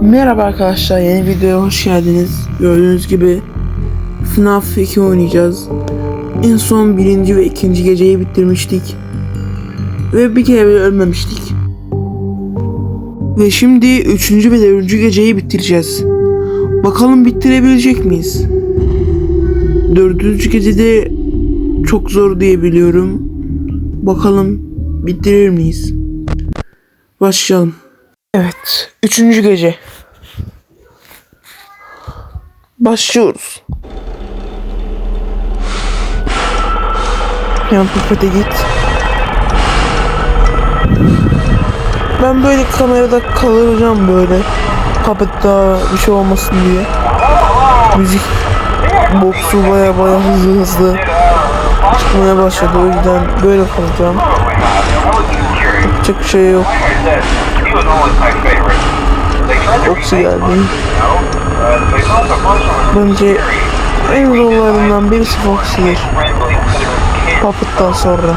Merhaba arkadaşlar yeni videoya hoş geldiniz. Gördüğünüz gibi FNAF 2 oynayacağız. En son birinci ve ikinci geceyi bitirmiştik. Ve bir kere bile ölmemiştik. Ve şimdi üçüncü ve dördüncü geceyi bitireceğiz. Bakalım bitirebilecek miyiz? Dördüncü gecede çok zor diye biliyorum. Bakalım bitirir miyiz? Başlayalım. Evet, üçüncü gece. Başlıyoruz. Yan pipete git. Ben böyle kamerada kalacağım böyle. Kapıda bir şey olmasın diye. Müzik boksu baya baya hızlı hızlı çıkmaya başladı o yüzden böyle kalacağım. Yapacak bir şey yok. Foxy geldi. Bence en zorlarından birisi Foxy'dir. Puppet'tan sonra.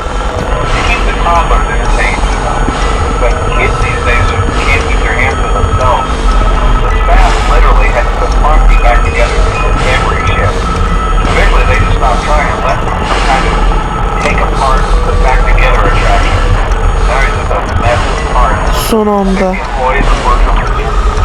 Son anda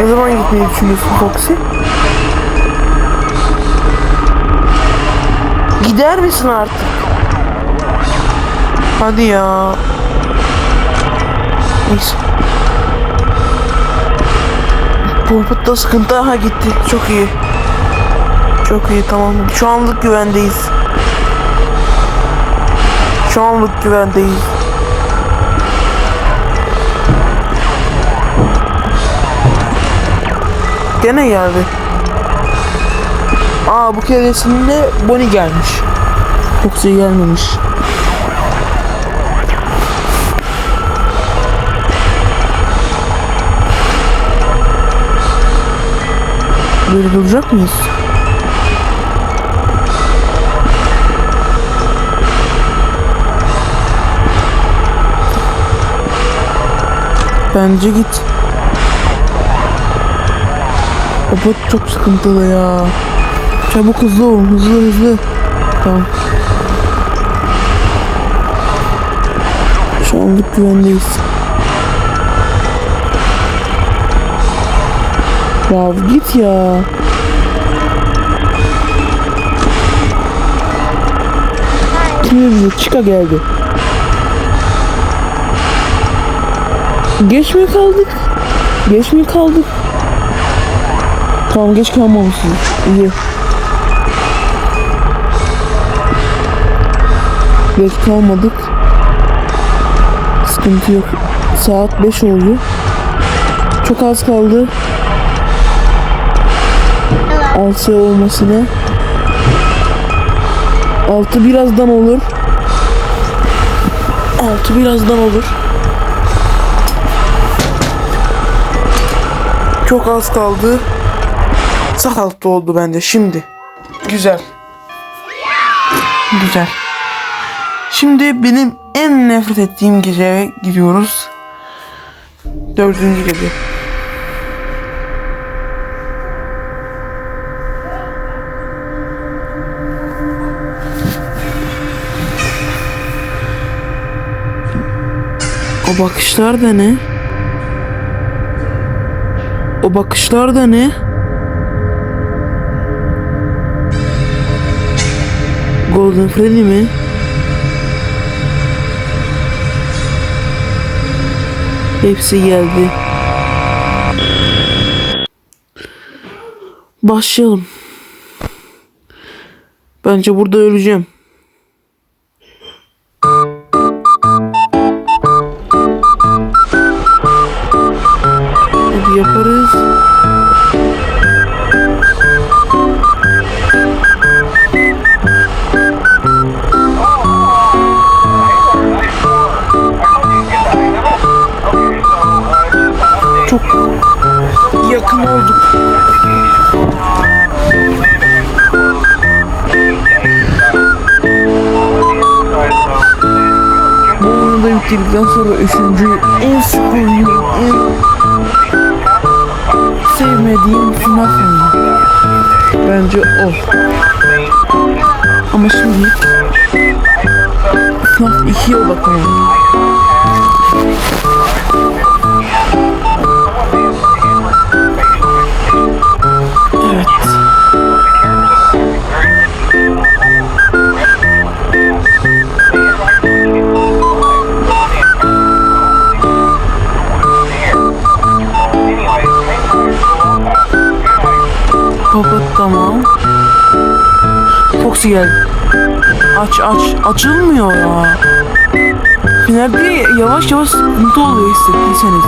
Ne zaman gitmeyi düşünüyorsun Foxy? Gider misin artık? Hadi ya. Neyse. Pulpit'ta sıkıntı aha gitti. Çok iyi. Çok iyi tamam. Şu anlık güvendeyiz. Şu anlık güvendeyiz. Gene geldi. Aa bu keresinde Bonnie gelmiş. Foxy gelmemiş. Böyle duracak mıyız? Bence git. O bot çok sıkıntılı ya. Çabuk hızlı ol, hızlı hızlı. Tamam. Şu anlık güvendeyiz. Ya git ya. Kim Chica geldi. Geç mi kaldık? Geç mi kaldık? Tamam geç kalmamışsın. İyi. Geç kalmadık. Sıkıntı yok. Saat 5 oldu. Çok az kaldı. 6 olmasına. 6 birazdan olur. 6 birazdan olur. Çok az kaldı. Saat altı oldu bende şimdi. Güzel. Güzel. Şimdi benim en nefret ettiğim geceye gidiyoruz. Dördüncü gece. O bakışlar da ne? O bakışlar da ne? Golden Freddy mi? Hepsi geldi. Başlayalım. Bence burada öleceğim. Sonra üçüncü en oynuyorum. En sevmediğim FNAF oyunu. Bence o. Ama şimdi FNAF 2'ye odaklanalım. Foxy geldi. Aç aç. Açılmıyor ya. Nerede yavaş yavaş sıkıntı oluyor hissettiyseniz.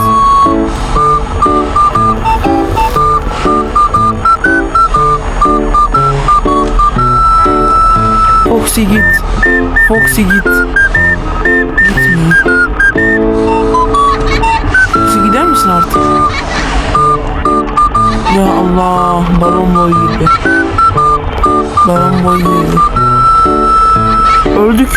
Foxy git. Foxy git. Gitmiyor. Foxy gider misin artık? Ya Allah, balon boy gibi. Gibi. Öldük.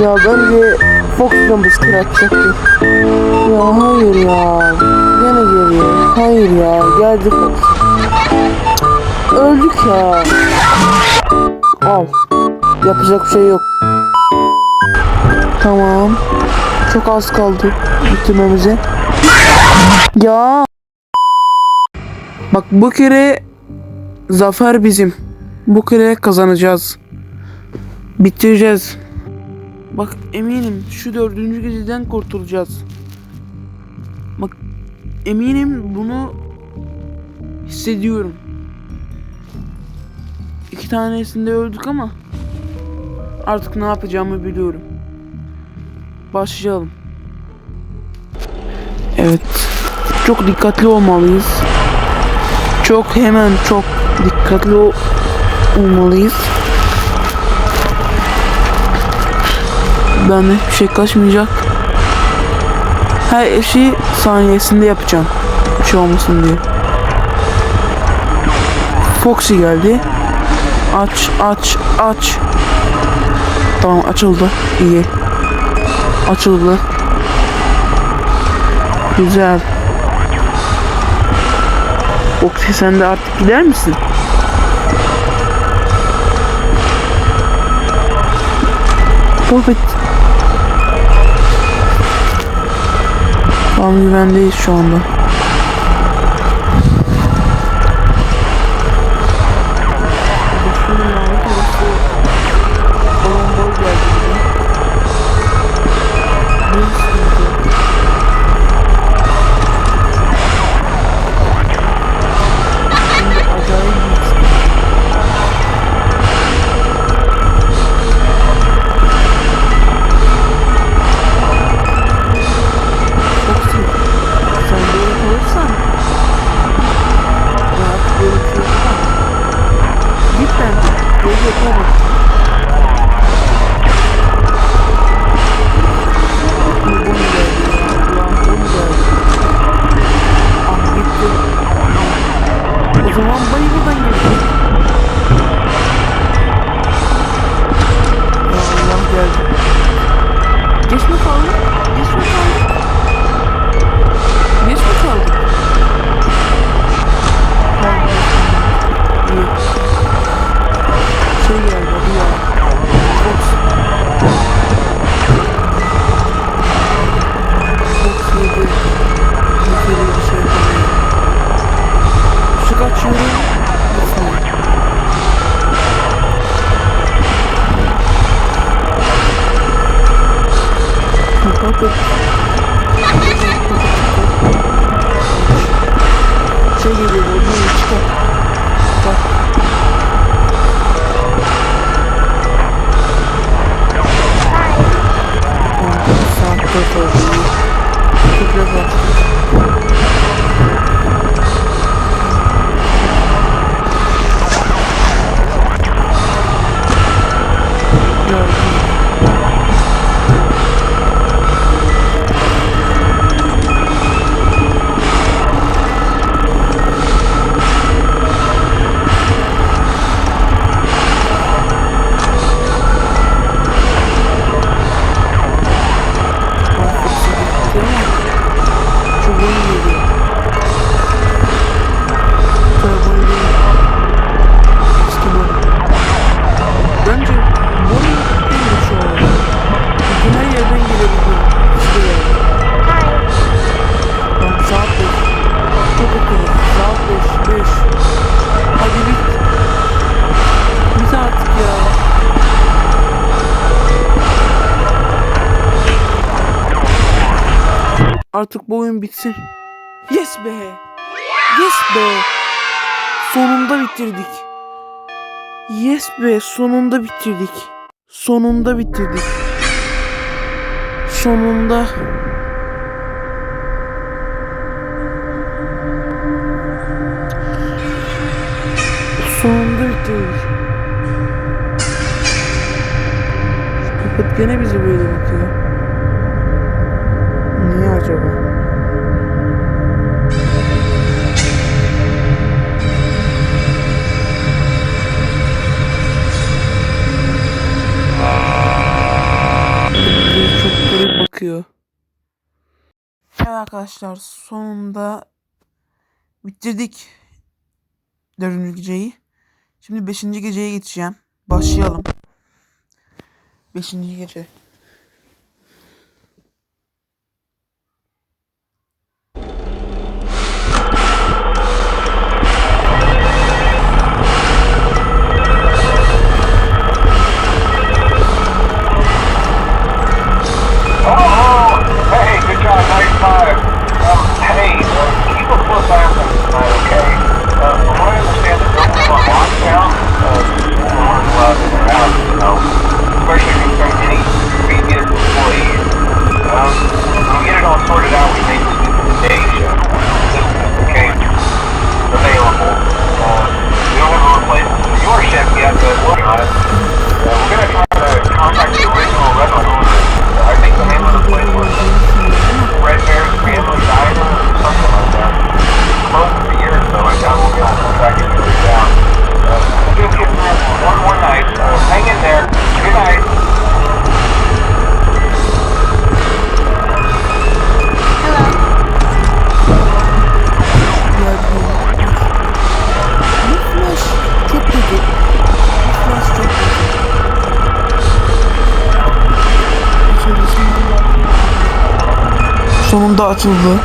Ya bence Fox'dan biz kıratacaktı. Ya hayır ya. Gene geliyor. Hayır ya. Geldi Fox. Öldük ya. Al. Yapacak bir şey yok. Tamam. Çok az kaldı bitirmemize. Ya. Bak bu kere zafer bizim. Bu kere kazanacağız. Bitireceğiz. Bak eminim şu dördüncü geceden kurtulacağız. Bak eminim bunu hissediyorum. İki tanesinde öldük ama artık ne yapacağımı biliyorum. Başlayalım. Evet. Çok dikkatli olmalıyız. Çok hemen çok dikkatli ol- olmalıyız. Benden hiçbir şey kaçmayacak. Her şeyi saniyesinde yapacağım. Bir şey olmasın diye. Foxy geldi. Aç, aç, aç. Tamam açıldı. İyi. Açıldı. Güzel. Foxy sen de artık gider misin? Popet. Tam güvendeyiz şu anda. YouTube. two years. Artık bu oyun bitsin. Yes be. Yes be. Sonunda bitirdik. Yes be sonunda bitirdik. Sonunda bitirdik. Sonunda. Sonunda bitirdik. Köpek gene bizi böyle bakıyor. Niye acaba? Çok garip bakıyor. Evet arkadaşlar sonunda bitirdik dördüncü geceyi. Şimdi beşinci geceye geçeceğim. Başlayalım. Beşinci gece. It all sorted out, we may just do the day in available. Uh, we don't have a replacement for your shift yet, but working on it. Uh, we're gonna try to contact the original restaurant owner. Uh, I think the name of the place was Red Bear's Family Diner or something like that. Closed for years, so I doubt we'll be able to track it really down. Uh, we'll just get one more night. Uh, hang in there. Good night. Açıldı.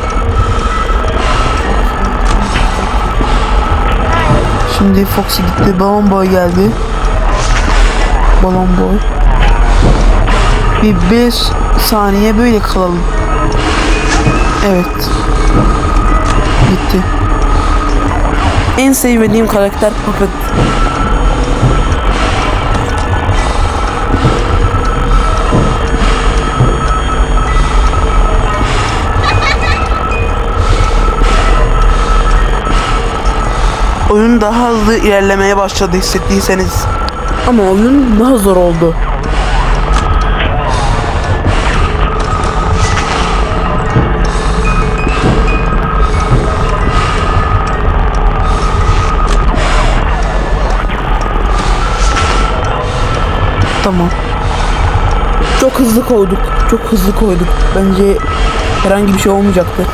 Şimdi Foxy gitti. Balon Boy geldi. Balon Boy. Bir 5 saniye böyle kalalım. Evet. Gitti. En sevmediğim karakter Puppet. Oyun daha hızlı ilerlemeye başladı hissettiyseniz. Ama oyun daha zor oldu. Tamam. Çok hızlı koyduk. Çok hızlı koyduk. Bence herhangi bir şey olmayacaktı.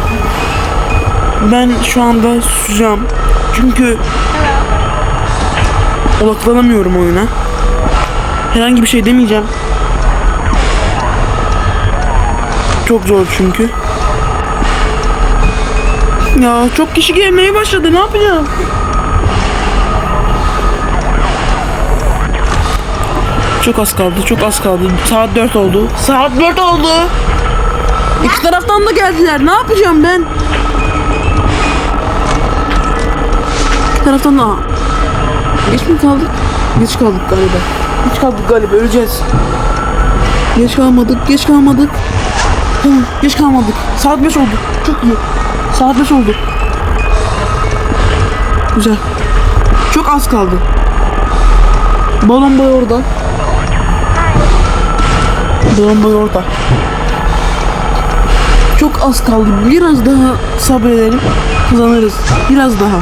Ben şu anda susacağım. Çünkü odaklanamıyorum oyuna. Herhangi bir şey demeyeceğim. Çok zor çünkü. Ya çok kişi gelmeye başladı. Ne yapacağım? Çok az kaldı. Çok az kaldı. Saat 4 oldu. Saat 4 oldu. İki taraftan da geldiler. Ne yapacağım ben? Taraftan da. Geç mi kaldık? Geç kaldık galiba. Geç kaldık galiba. Öleceğiz. Geç kalmadık. Geç kalmadık. Tamam. Geç kalmadık. Saat 5 oldu. Çok iyi. Saat 5 oldu. Güzel. Çok az kaldı. Balon boy orada. Balon boy orada. Çok az kaldı. Biraz daha sabredelim. Kazanırız. Biraz daha.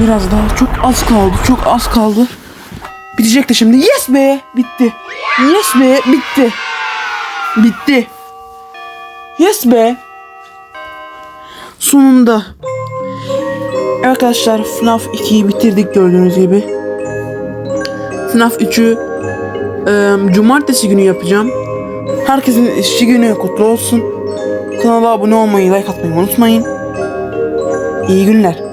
Biraz daha. Çok az kaldı. Çok az kaldı. Bitecekti şimdi. Yes be! Bitti. Yes be! Bitti. Bitti. Yes be! Sonunda. Arkadaşlar FNAF 2'yi bitirdik gördüğünüz gibi. FNAF 3'ü eee, cumartesi günü yapacağım. Herkesin işçi günü kutlu olsun. Kanala abone olmayı, like atmayı unutmayın. İyi günler.